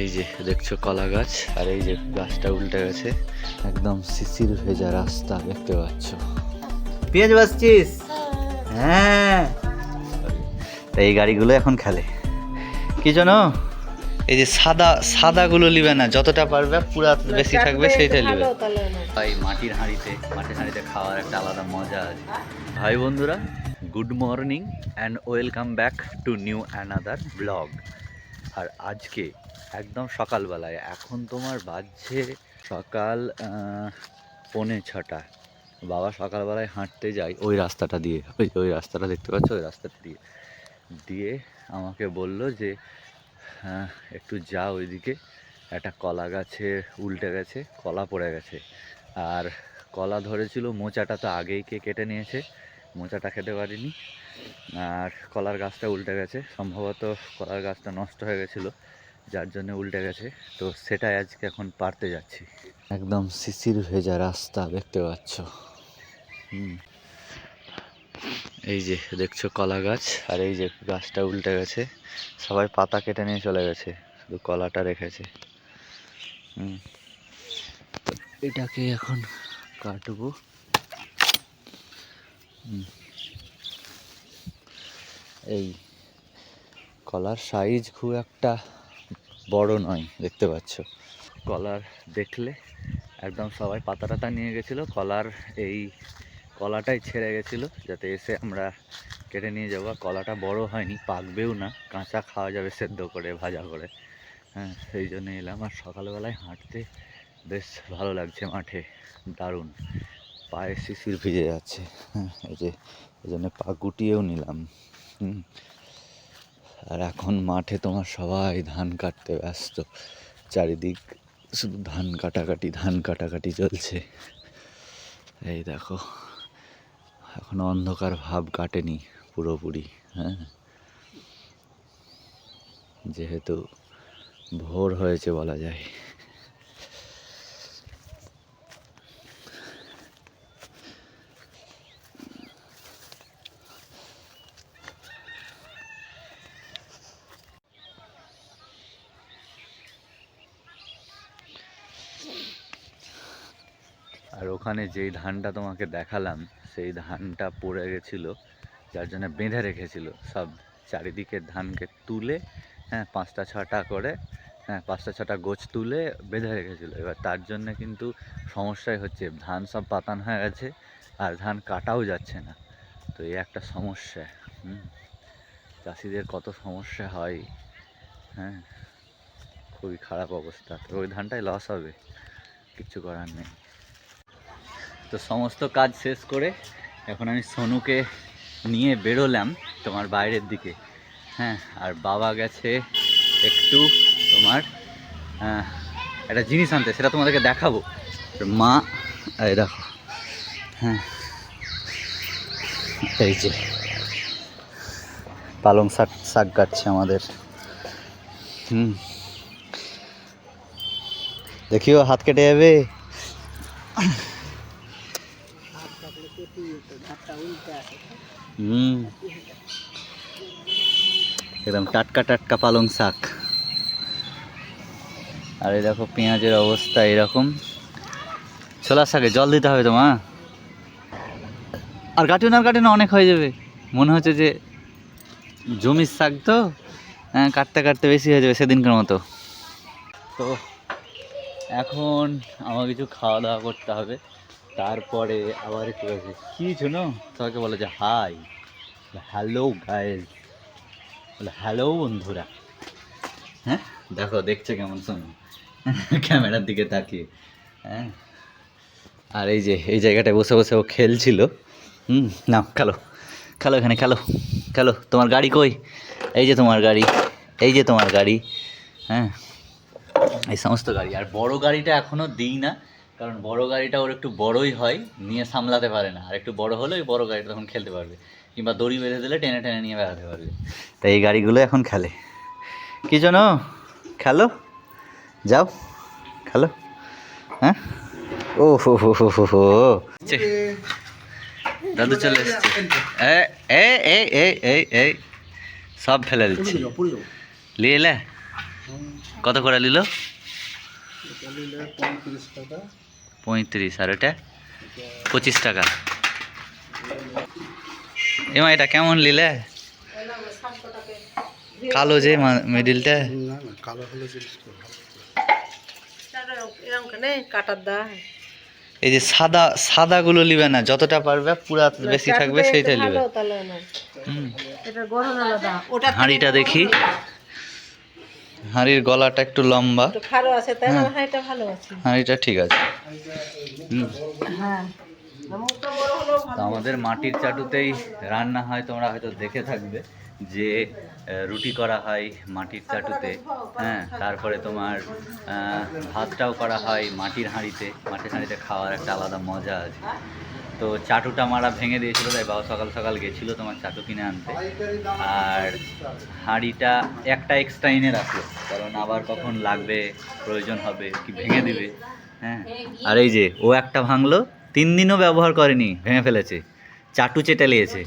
এই যে দেখছ কলা গাছ আর এই যে গাছটা উল্টে গেছে। একদম শিশির ভেজা রাস্তা দেখতে পাচ্ছ। পেঁয়াজ বাসছিস হ্যাঁ। তা এই গাড়িগুলো এখন খেলে। কি জানো? এই যে সাদা সাদাগুলো নিবে না যতটা পারবে পুরা বেশি থাকবে সেইটা নিবে। ভাই মাটির হাঁড়িতে মাটির হাঁড়িতে খাওয়ার একটা আলাদা মজা আছে। ভাই বন্ধুরা good morning and welcome back to new another blog আর আজকে একদম সকালবেলায়। এখন তোমার বাজছে সকাল পৌনে ছটা। বাবা সকালবেলায় হাঁটতে যায় ওই রাস্তাটা দিয়ে। ওই ওই রাস্তাটা দেখতে পাচ্ছ? ওই রাস্তাটা দিয়ে। দিয়ে আমাকে বলল যে হ্যাঁ একটু যা ওইদিকে। একটা কলা গাছে উল্টে গেছে, কলা পড়ে গেছে। আর কলা ধরেছিল, মোচাটা তো আগেই কে কেটে নিয়েছে। মোচাটা খেতে পারিনি। আর কলার গাছটা উল্টে গেছে। সম্ভবত কলার গাছটা নষ্ট হয়ে গেছিল। যার জন্য উল্টে গেছে। তো সেটাই আজকে এখন পারতে যাচ্ছি। একদম শিশির ভেজা রাস্তা দেখতে পাচ্ছ। হুম। এই যে দেখছ কলা গাছ আর এই যে গাছটা উল্টে গেছে। সবাই পাতা কেটে নিয়ে চলে গেছে শুধু কলাটা রেখেছে। হুম। এটাকে এখন কাটবো। এই কলার সাইজ খুব একটা বড় নয়, দেখতে পাচ্ছ। কলার দেখলে একদম সবাই পাতা টাতা নিয়ে গেছিল। কলার এই কলাটাই ছেড়ে গেছিল, যাতে এসে আমরা কেটে নিয়ে যাব। কলাটা বড় হয়নি, পাকবেও না। কাঁচা খাওয়া যাবে, সেদ্ধ করে, ভাজা করে। হ্যাঁ সেই জন্য এলাম। আর সকালবেলায় হাঁটতে বেশ ভালো লাগছে মাঠে। দারুণ। পায়ে শিশির ভিজে যাচ্ছে। হ্যাঁ এই যে, এই জন্য পা গুটিয়েও নিলাম। হুম আর এখন মাঠে তোমার সবাই ধান কাটতে ব্যস্ত। চারিদিক শুধু ধান কাটাকাটি ধান কাটাকাটি চলছে। এই দেখো, এখন অন্ধকার ভাব কাটেনি পুরোপুরি হ্যাঁ? যেহেতু ভোর হয়েছে বলা যায়। আর ওখানে যেই ধানটা তোমাকে দেখালাম, সেই ধানটা পড়ে গেছিল, যার জন্য বেঁধে রেখেছিল। সব চারিদিকের ধানকে তুলে হ্যাঁ পাঁচটা ছটা করে হ্যাঁ পাঁচটা ছটা গোছ তুলে বেঁধে রেখেছিল। এবার তার জন্য কিন্তু সমস্যাই হচ্ছে, ধান সব পাতান হয়ে গেছে আর ধান কাটাও যাচ্ছে না। তো এই একটা সমস্যা, হুম, চাষিদের কত সমস্যা হয় হ্যাঁ খুবই খারাপ অবস্থা। তো ওই ধানটাই লস হবে কিচ্ছু করার নেই। তো সমস্ত কাজ শেষ করে এখন আমি সোনুকে নিয়ে বেরোলাম তোমার বাইরের দিকে। হ্যাঁ আর বাবা গেছে একটু তোমার একটা জিনিস আনতে, সেটা তোমাদেরকে দেখাবো। মা, এই দেখো। হ্যাঁ এই যে পালং শাক শাক কাটছে আমাদের। হুম। দেখিও হাত কেটে যাবে? হুম। একদম টাটকা টাটকা পালং শাক। আর এই দেখো পেঁয়াজের অবস্থা এরকম। ছোলার শাকে জল দিতে হবে তোমা আর কাটিও না, আর কাটিও না, অনেক হয়ে যাবে। মনে হচ্ছে যে জমির শাক তো হ্যাঁ কাটতে কাটতে বেশি হয়ে যাবে সেদিনকার মতো। তো এখন আমার কিছু খাওয়া দাওয়া করতে হবে। তারপরে আবার একটু আছে কি শোনো? তোমাকে বলে যে হাই হ্যালো গাইজ বলে হ্যালো বন্ধুরা। হ্যাঁ? দেখো দেখছে কেমন শোনো? ক্যামেরার দিকে তাকিয়ে হ্যাঁ? আর এই যে এই জায়গাটায় বসে বসে ও খেলছিল। হুম নাও খেলো। খেলো এখানে খেলো। খেলো। তোমার গাড়ি কই? এই যে তোমার গাড়ি এই যে তোমার গাড়ি হ্যাঁ? এই সমস্ত গাড়ি। আর বড় গাড়িটা এখনও দিই না। কারণ বড় গাড়িটা ওর একটু বড়ই হয় নিয়ে সামলাতে পারে না। আর একটু বড় হলে ওই বড় গাড়িটা তখন খেলতে পারবে। কিংবা দড়ি বেঁধে দিলে টেনে টেনে নিয়ে বেড়াতে পারবে। তাই এই গাড়িগুলো এখন খেলে। কি জানো খেলো? যাও খেলো। হ্যাঁ? ও হো হো হো হো হো। ছে, দাদু চলে এসছে। সব ফেলে দিচ্ছি। নিয়ে কত করে নিল? টাকা। পঁয়ত্রিশ আর এটা পঁচিশ টাকা। এমা এটা কেমন নিলে? কালো যে মিডিলটা না না কালো হলে জিনিসটা ভালো। এরকম কেন কাটার দা এই যে সাদা সাদাগুলো নিবে না যতটা পারবে পুরা বেশি থাকবে সেইটা নিবে। ওটা হাঁড়িটা দেখি। হাঁড়ির গলাটা একটু লম্বা। একটু খারো আছে তাই না? হাঁড়িটা ভালো আছে। হাঁড়িটা ঠিক আছে। হ্যাঁ। আমাদের মাটির চাটুতেই রান্না হয় তোমরা হয়তো দেখে থাকবে যে রুটি করা হয় মাটির চাটুতে হ্যাঁ। তারপরে তোমার ভাতটাও করা হয় মাটির হাঁড়িতে। মাটির হাঁড়িতে খাওয়ার একটা আলাদা মজা আছে। তো চাটুটা মারা ভেঙে দিয়েছিল, তাই বাবা সকাল সকাল গেছিল তোমার চাটু কিনে আনতে। আর হাঁড়িটা একটা এক্সট্রা এনে রাখল, কারণ আবার কখন লাগবে, প্রয়োজন হবে, কি ভেঙে দিবে হ্যাঁ। আর এই যে, ও একটা ভাঙলো, তিন দিনও ব্যবহার করেনি, ভেঙে ফেলেছে। চাটু চেটে নিয়েছে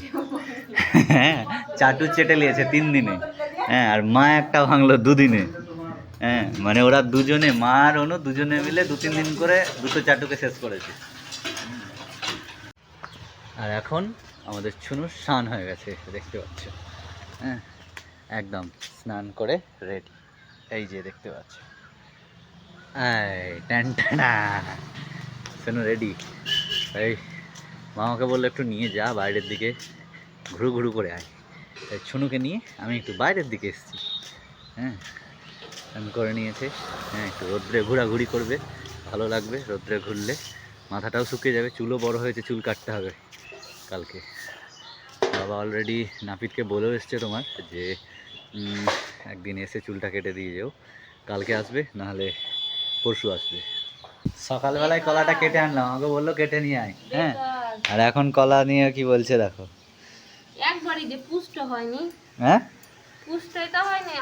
হ্যাঁ চাটু চেটে নিয়েছে তিন দিনে। হ্যাঁ আর মা একটা ভাঙলো দুদিনে। হ্যাঁ মানে ওরা দুজনে, মা আর অনু দুজনে মিলে দু তিন দিন করে দুটো চাটুকে শেষ করেছে। আর এখন আমাদের ছুনু স্নান হয়ে গেছে, দেখতে পাচ্ছ। হ্যাঁ একদম স্নান করে রেডি এই যে দেখতে পাচ্ছ। শোনো রেডি এই, মামাকে বলল একটু নিয়ে যা বাইরের দিকে, ঘুরু ঘুরু করে আয়। তাই ছুনুকে নিয়ে আমি একটু বাইরের দিকে এসেছি। হ্যাঁ আমি করে নিয়েছে। হ্যাঁ একটু রোদ্রে ঘোরাঘুরি করবে, ভালো লাগবে রোদ্রে ঘুরলে। মাথাটাও শুকিয়ে যাবে, চুলও বড় হয়েছে, চুল কাটতে হবে। কালকে। বাবা অলরেডি নাপিতকে বলেও এসছে তোমার যে একদিন এসে চুলটা কেটে দিয়ে যেও। কালকে আসবে নাহলে পরশু আসবে। সকালবেলায় কলাটা কেটে আনলাম আমাকে বলল কেটে নিয়ে আয় হ্যাঁ? আর এখন কলা নিয়ে কি বলছে দেখো। একবারই যে পুষ্ট হয়নি। হ্যাঁ? পুষ্ট এটা হয়নি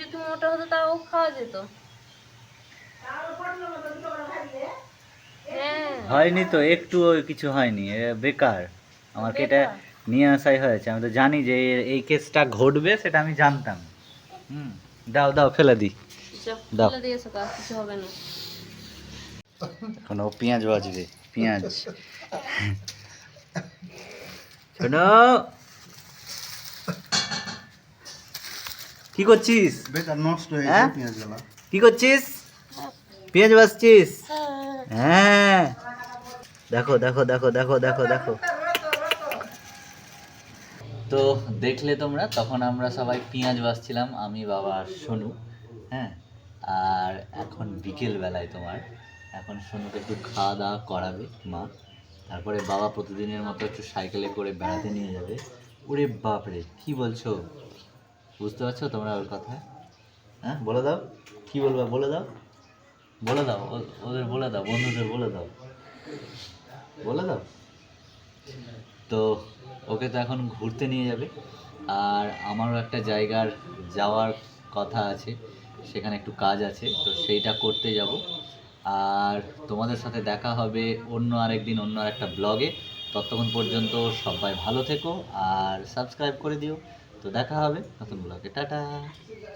যদি মোটা হতো তাও খাওয়া যেত। হ্যাঁ। হয়নি তো একটু কিছু হয়নি বেকার। আমার এটা নিয়ে আসাই হয়েছে। আমি তো জানি যে এই কেসটা ঘটবে সেটা আমি জানতাম। হুম দাও দাও ফেলে দিই দাও। ফেলে দিয়েছ কাজ কিছু হবে না। এখন ও পেঁয়াজ বাজবে পেঁয়াজ। শোনো। কি করছিস? বেকার নষ্ট হয়ে হ্যাঁ? যায় পেঁয়াজ জ্বালা কি করছিস? পেঁয়াজ বাজছিস? হ্যাঁ। দেখো দেখো দেখো দেখো দেখো দেখো। তো দেখলে তোমরা, তখন আমরা সবাই পেঁয়াজ বাজছিলাম আমি, বাবা আর সোনু হ্যাঁ? আর এখন বিকেল বেলায় তোমার, এখন সোনুকে একটু খাওয়া দাওয়া করাবে মা। তারপরে বাবা প্রতিদিনের মতো একটু সাইকেলে করে বেড়াতে নিয়ে যাবে। ওরে বাপরে, কি বলছো? বুঝতে পারছ তোমরা ওর কথা? হ্যাঁ বলে দাও। কি বলবা, বলে দাও। বলে দাও ওদের বলে দাও, বন্ধুদের বলে দাও। বলে দাও। তো ওকে তো এখন ঘুরতে নিয়ে যাবে। আর আমারও একটা জায়গার যাওয়ার কথা আছে, সেখানে একটু কাজ আছে, তো সেইটা করতে যাব। আর তোমাদের সাথে দেখা হবে অন্য আরেকদিন, অন্য আরেকটা ব্লগে। ততক্ষণ পর্যন্ত সবাই ভালো থেকো আর সাবস্ক্রাইব করে দিও। তো দেখা হবে নতুন ব্লগে। টাটা!